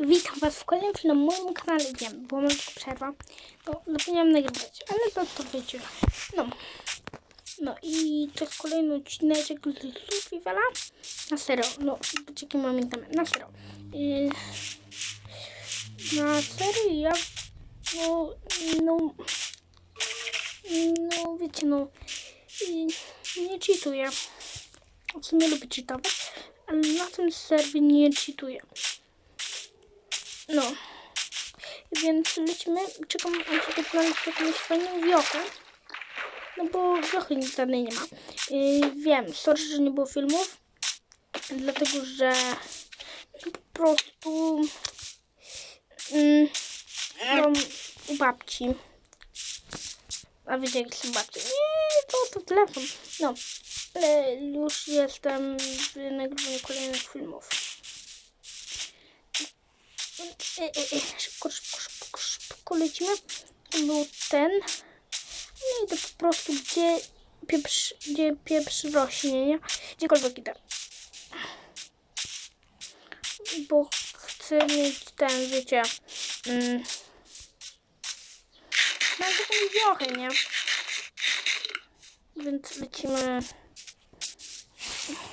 Witam was w kolejnym filmie na moim kanale. Wiem, bo mam tylko przerwa. No, zapomniałam nagrywać, ale to to wiecie. No. No i to jest kolejny odcinek z Survivala. Na serio, no, czekaj moment, na serio. Yy, na serio, ja, no, no, no, wiecie, no, yy, nie cheatuję. W sumie lubię cheatować, ale na tym serwie nie cheatuję. No. Więc lecimy. Czekam, aż znaleźć jakąś fajną wiochę. No bo wiochy nic żadnej nie ma. Yy, wiem, sorry, że nie było filmów. Dlatego, że po prostu yy, u babci. A wiecie, jak są babci? Nie, to, to telefon. No, ale już jestem w nagrywaniu kolejnych filmów. E, e, e, Szybko, szybko, szybko, szybko lecimy. Był ten. No i to po prostu gdzie pieprz, gdzie pieprz rośnie, nie? Gdziekolwiek idę. Bo chcę mieć ten, wiecie... Mm, mam taką wiochę, nie? Więc lecimy...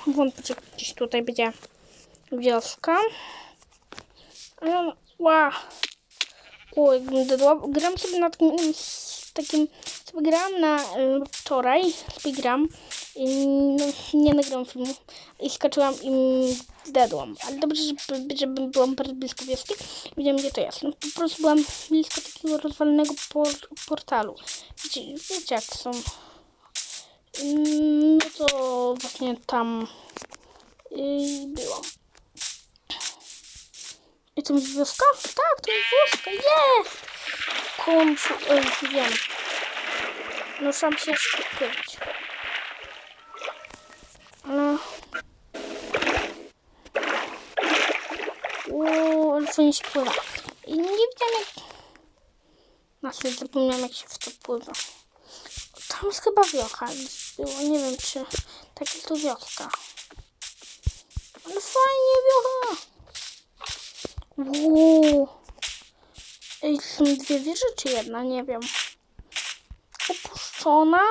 Wątpię, gdzieś tutaj będzie wioska. No. O. Gram sobie na takim, takim sobie grałam na wczoraj, sobie gram no, nie nagrałam filmu i skoczyłam i zdedłam. Ale dobrze, żeby, żeby byłam bardzo blisko wioski. Wiedziałam, gdzie to jest. No, po prostu byłam blisko takiego rozwalonego por, portalu. Wiecie, wiecie jak są. Mm, No to właśnie tam yy, byłam. I to jest wioska? Tak, to jest wioska, jest! W końcu, ej, wiem. Muszę się skupić. Ale... Uuu, ale fajnie się pływa. I nie wiedziałam jak... Na chwilę zapomniałam jak się w to pływa. Tam jest chyba wiocha. Było, nie wiem czy... Tak jest to wioska. Ale fajnie wiocha! Uuu. Ej, są dwie wieże czy jedna? Nie wiem. Opuszczona.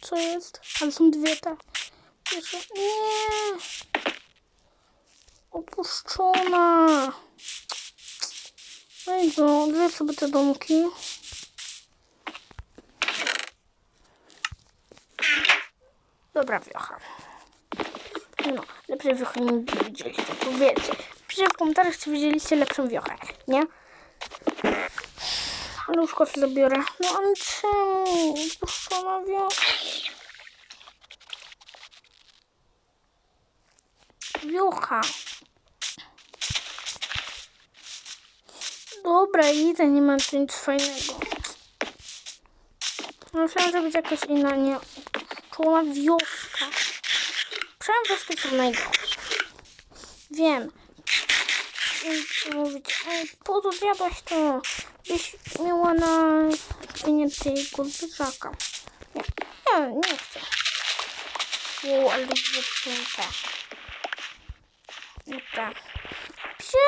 Co jest? Ale są dwie te wieże. Nie. Opuszczona. No, dwie sobie te domki. Dobra wiocha. No, lepszej wiochy nie widzieliście, powiedzcie. Piszcie w komentarzach, czy widzieliście lepszą wiochę, nie? Ale już kosy zabiorę. No ale czemu? Puszczona wiocha. Wiocha. Dobra, idę, nie ma tu nic fajnego. Że będzie jakaś inna, nie. Opuszczona wioska. Przynajmniej wiosky są najgorsze. Wiem. I mówić? Ej, po co zjadłaś to? Byś miała na nie tego. Nie, nie, nie chcę. O, ale zepsute. Nie tak. Piszę,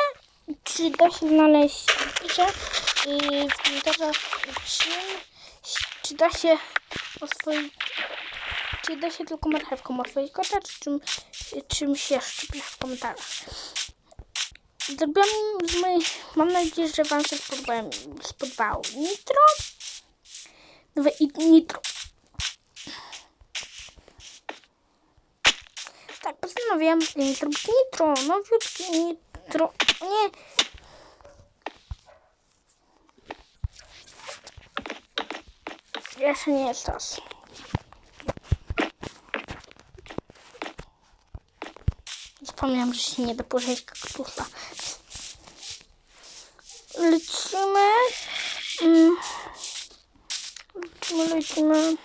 czy da się znaleźć, piszę i w komentarzach, czym, czy da się oswoić czy da się tylko marchewką otworzyć kota, czy czym, czymś jeszcze w komentarzach. Zrobiłam z mojej... Mam nadzieję, że Wam się spodobało, nitro. Nowe nitro. Tak, postanowiłam zrobić nitro. Nowiutkie nitro. Nie. Jeszcze nie jest czas. Zapomniałam, że się nie da położyć kaktusa. Lecimy. Mm. Lecimy, lecimy.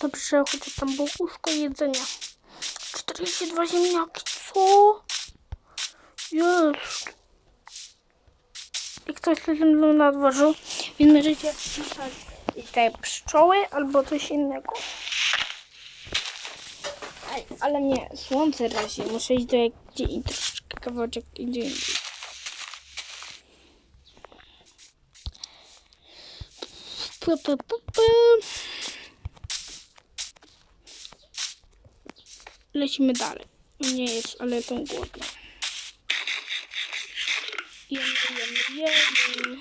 Dobrze, chociaż tam było łóżko jedzenia. 42 ziemniaki, co? Jest. I ktoś się ze mną na dworzu, więc możecie wpisać tutaj pszczoły albo coś innego. Ale mnie słońce razi. Muszę iść do gdzie i troszeczkę kawałeczek gdzie indziej. Lecimy dalej. Nie jest, ale jestem głodna. Jemy, jemy, jemy.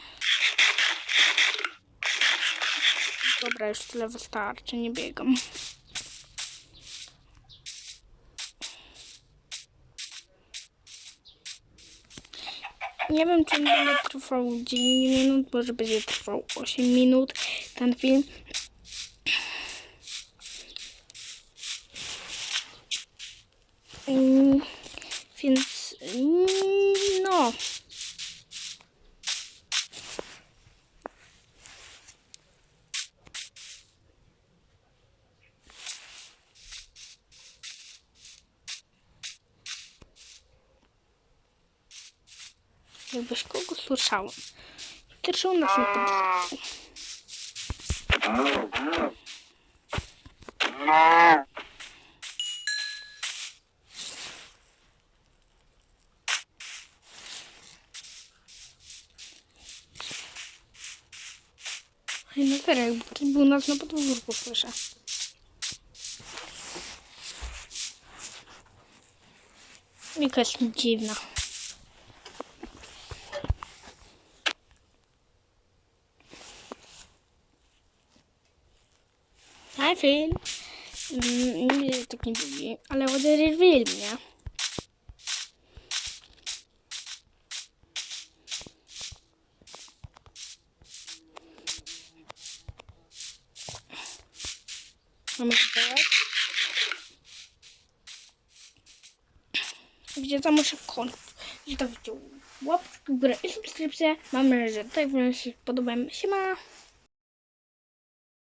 Dobra, już tyle wystarczy, nie biegam. Nie wiem, czy będzie trwał 9 minut, może będzie trwał 8 minut ten film. Mm, Więc mm, no. Jakbyś kogo słyszałem. Też u nas na podwórku. Ej, no teraz jakby ktoś był u nas na podwórku, słyszę. Jakaś dziwna. Phil. Mm, nie jest taki długi, ale ładny film, nie? Mamy. Gdzie tam muszę kończyć. Zostawicie łapkę w górę i subskrypcję. Mam nadzieję, że tak wam się podobają. Siema!